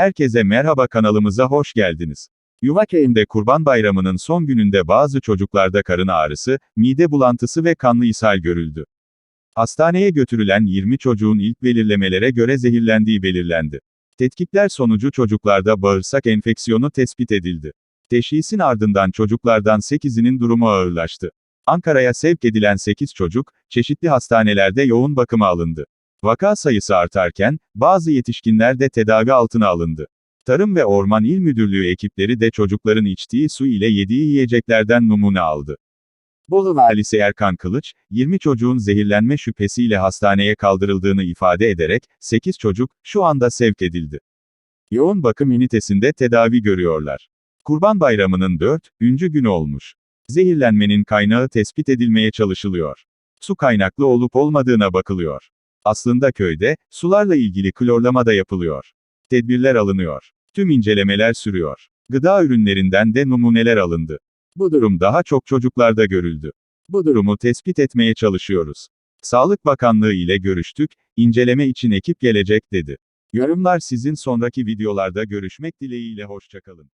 Herkese merhaba kanalımıza hoş geldiniz. Yuvaköy'ünde Kurban Bayramı'nın son gününde bazı çocuklarda karın ağrısı, mide bulantısı ve kanlı ishal görüldü. Hastaneye götürülen 20 çocuğun ilk belirlemelere göre zehirlendiği belirlendi. Tetkikler sonucu çocuklarda bağırsak enfeksiyonu tespit edildi. Teşhisin ardından çocuklardan 8'inin durumu ağırlaştı. Ankara'ya sevk edilen 8 çocuk, çeşitli hastanelerde yoğun bakıma alındı. Vaka sayısı artarken, bazı yetişkinler de tedavi altına alındı. Tarım ve Orman İl Müdürlüğü ekipleri de çocukların içtiği su ile yediği yiyeceklerden numune aldı. Bolu Valisi Erkan Kılıç, 20 çocuğun zehirlenme şüphesiyle hastaneye kaldırıldığını ifade ederek, 8 çocuk, şu anda sevk edildi. Yoğun bakım ünitesinde tedavi görüyorlar. Kurban Bayramı'nın 4. günü olmuş. Zehirlenmenin kaynağı tespit edilmeye çalışılıyor. Su kaynaklı olup olmadığına bakılıyor. Aslında köyde, sularla ilgili klorlama da yapılıyor. Tedbirler alınıyor. Tüm incelemeler sürüyor. Gıda ürünlerinden de numuneler alındı. Bu durum daha çok çocuklarda görüldü. Bu durumu tespit etmeye çalışıyoruz. Sağlık Bakanlığı ile görüştük, inceleme için ekip gelecek dedi. Yorumlar sizin sonraki videolarda görüşmek dileğiyle hoşçakalın.